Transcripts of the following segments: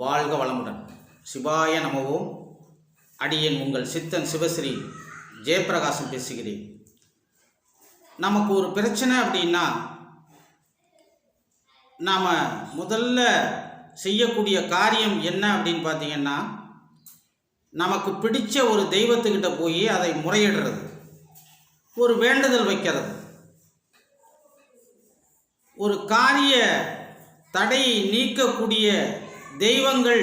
வாழ்க வளமுடன். சிவாய நமவோம் அடியேன் உங்கள் சித்தன் சிவஸ்ரீ ஜெயபிரகாசம் பேசுகிறேன். நமக்கு ஒரு பிரச்சனை அப்படின்னா நாம் முதல்ல செய்யக்கூடிய காரியம் என்ன அப்படின்னு பார்த்தீங்கன்னா நமக்கு பிடிச்ச ஒரு தெய்வத்துக்கிட்ட போய் அதை முறையிடுறது. ஒரு வேண்டுதல் வைக்கிறது. ஒரு காரிய தடையை நீக்கக்கூடிய தெய்வங்கள்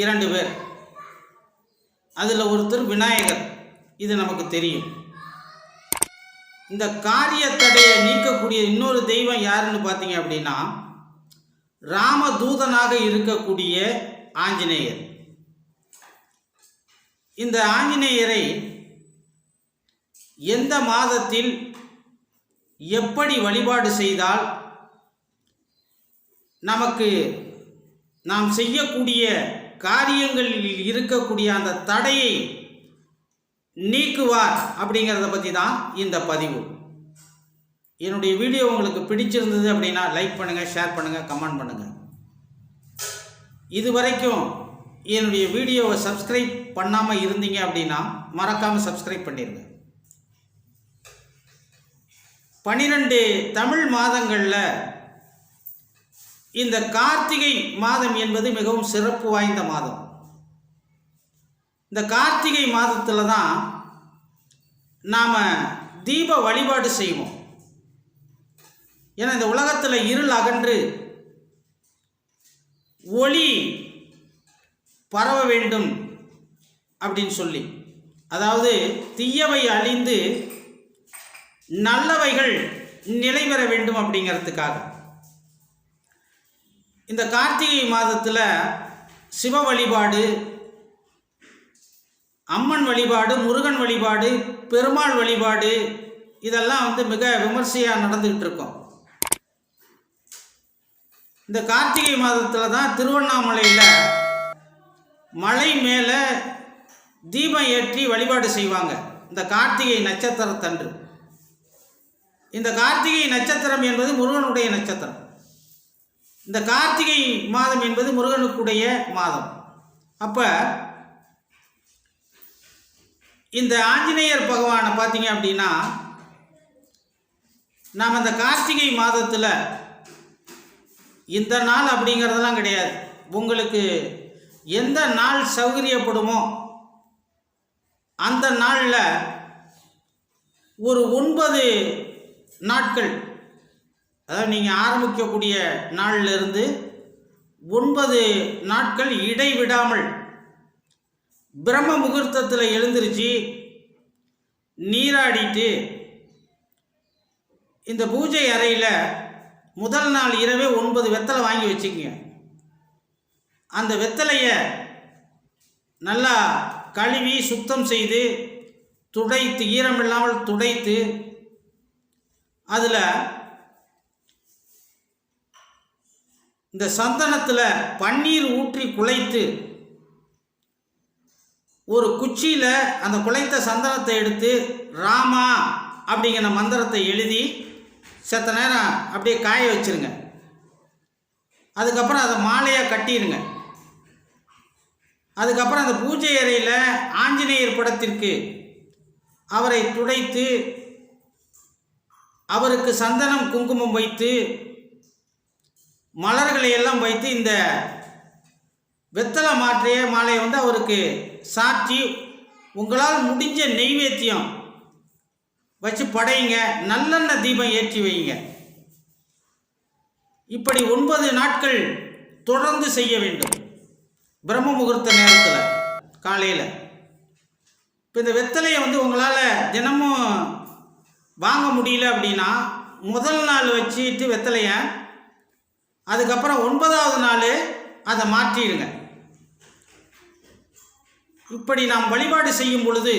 இரண்டு பேர். அதில் ஒருத்தர் விநாயகர். இது நமக்கு தெரியும். இந்த காரிய தடையை நீக்கக்கூடிய இன்னொரு தெய்வம் யாருன்னு பார்த்தீங்க அப்படின்னா ராமதூதனாக இருக்கக்கூடிய ஆஞ்சநேயர். இந்த ஆஞ்சநேயரை எந்த மாதத்தில் எப்படி வழிபாடு செய்தால் நமக்கு நாம் செய்யக்கூடிய காரியங்களில் இருக்கக்கூடிய அந்த தடையை நீக்குவார் அப்படிங்கிறத பற்றி தான் இந்த பதிவு. என்னுடைய வீடியோ உங்களுக்கு பிடிச்சிருந்தது அப்படின்னா லைக் பண்ணுங்கள் ஷேர் பண்ணுங்கள் கமெண்ட் பண்ணுங்கள் இது வரைக்கும் என்னுடைய வீடியோவை சப்ஸ்கிரைப் பண்ணாமல் இருந்தீங்க அப்படின்னா மறக்காமல் சப்ஸ்கிரைப் பண்ணிடுங்க பன்னிரெண்டு தமிழ் மாதங்களில் இந்த கார்த்திகை மாதம் என்பது மிகவும் சிறப்பு வாய்ந்த மாதம். இந்த கார்த்திகை மாதத்தில் தான் நாம் தீப வழிபாடு செய்வோம். ஏன்னா இந்த உலகத்தில் இருள் அகன்று ஒளி பரவ வேண்டும் அப்படின்னு சொல்லி. அதாவது தீயவை அழிந்து நல்லவைகள் நிலை பெற வேண்டும் அப்படிங்கிறதுக்காக. இந்த கார்த்திகை மாதத்தில் சிவ வழிபாடு அம்மன் வழிபாடு முருகன் வழிபாடு பெருமாள் வழிபாடு இதெல்லாம் வந்து மிக விமர்சையாக நடந்துக்கிட்டு இருக்கோம். இந்த கார்த்திகை மாதத்தில் தான் திருவண்ணாமலையில் மலை மேலே தீபம் ஏற்றி வழிபாடு செய்வாங்க. இந்த கார்த்திகை நட்சத்திரத்தன்று. இந்த கார்த்திகை நட்சத்திரம் என்பது முருகனுடைய நட்சத்திரம். இந்த கார்த்திகை மாதம் என்பது முருகனுக்குடைய மாதம். அப்போ இந்த ஆஞ்சநேயர் பகவானை பார்த்தீங்க அப்படின்னா நாம் அந்த கார்த்திகை மாதத்தில் இந்த நாள் அப்படிங்கிறதெல்லாம் கிடையாது. உங்களுக்கு எந்த நாள் சௌகரியப்படுமோ அந்த நாளில் ஒரு ஒன்பது நாட்கள் அதாவது நீங்கள் ஆரம்பிக்கக்கூடிய நாளில் இருந்து ஒன்பது நாட்கள் இடைவிடாமல் பிரம்ம முகூர்த்தத்தில் எழுந்திருச்சு நீராடிட்டு இந்த பூஜை அறையில் முதல் நாள் இரவே ஒன்பது வெத்தலை வாங்கி வச்சுக்கங்க. அந்த வெத்தலையை நல்லா கழுவி சுத்தம் செய்து துடைத்து ஈரமில்லாமல் துடைத்து அதில் இந்த சந்தனத்தில் பன்னீர் ஊற்றி குழைத்து ஒரு குச்சியில் அந்த குலைத்த சந்தனத்தை எடுத்து ராமா அப்படிங்கிற மந்திரத்தை எழுதி செத்த நேரம் அப்படியே காய வச்சிருங்க. அதுக்கப்புறம் அதை மாலையாக கட்டிடுங்க அதுக்கப்புறம் அந்த பூஜை அறையில் ஆஞ்சநேயர் படத்திற்கு அவரை துடைத்து அவருக்கு சந்தனம் குங்குமம் வைத்து மலர்களை எல்லாம் வைத்து இந்த வெத்தலை மாற்றிய மாலையை வந்து அவருக்கு சாற்றி உங்களால் முடிஞ்ச நெய்வேத்தியம் வச்சு படையுங்க. நல்லெண்ணெய் தீபம் ஏற்றி வைங்க இப்படி ஒன்பது நாட்கள் தொடர்ந்து செய்ய வேண்டும். பிரம்ம முகூர்த்த நேரத்தில் காலையில். இப்போ இந்த வெத்தலையை வந்து உங்களால் தினமும் வாங்க முடியல அப்படின்னா முதல் நாள் வச்சுட்டு வெத்தலையை அதுக்கப்புறம் ஒன்பதாவது நாள் அதை மாற்றிடுங்க. இப்படி நாம் வழிபாடு செய்யும் பொழுது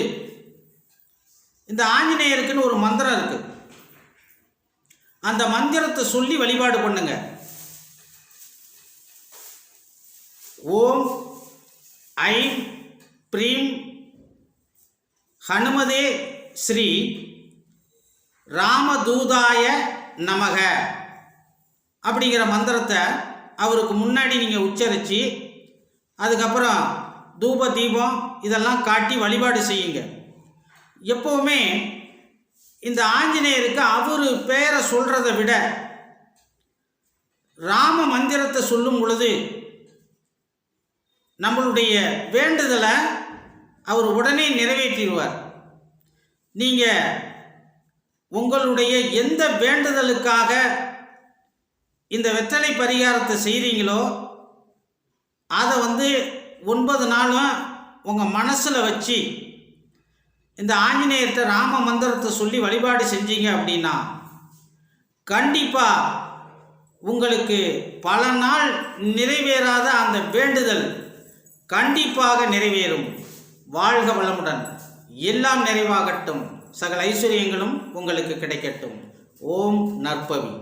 இந்த ஆஞ்சநேயருக்குன்னு ஒரு மந்திரம் இருக்கு. அந்த மந்திரத்தை சொல்லி வழிபாடு பண்ணுங்க. ஓம் ஐம் ப்ரீம் ஹனுமதே ஸ்ரீ ராமதூதாய நமக. அப்படிங்கிற மந்திரத்தை அவருக்கு முன்னாடி நீங்கள் உச்சரித்து அதுக்கப்புறம் தூப தீபம் இதெல்லாம் காட்டி வழிபாடு செய்யுங்க. எப்போவுமே இந்த ஆஞ்சநேயருக்கு அவர் பேரை சொல்கிறத விட ராம மந்திரத்தை சொல்லும் பொழுது நம்மளுடைய வேண்டுதலை அவர் உடனே நிறைவேற்றிடுவார். நீங்கள் உங்களுடைய எந்த வேண்டுதலுக்காக இந்த வெத்தலை பரிகாரத்தை செய்கிறீங்களோ அதை வந்து ஒன்பது நாளும் உங்கள் மனசில் வச்சு இந்த ஆஞ்சநேயர்கிட்ட ராம மந்திரத்தை சொல்லி வழிபாடு செஞ்சீங்க அப்படின்னா கண்டிப்பாக உங்களுக்கு பல நாள் நிறைவேறாத அந்த வேண்டுதல் கண்டிப்பாக நிறைவேறும். வாழ்க வளமுடன். எல்லாம் நிறைவாகட்டும். சகல ஐஸ்வர்யங்களும் உங்களுக்கு கிடைக்கட்டும். ஓம் நற்பவி.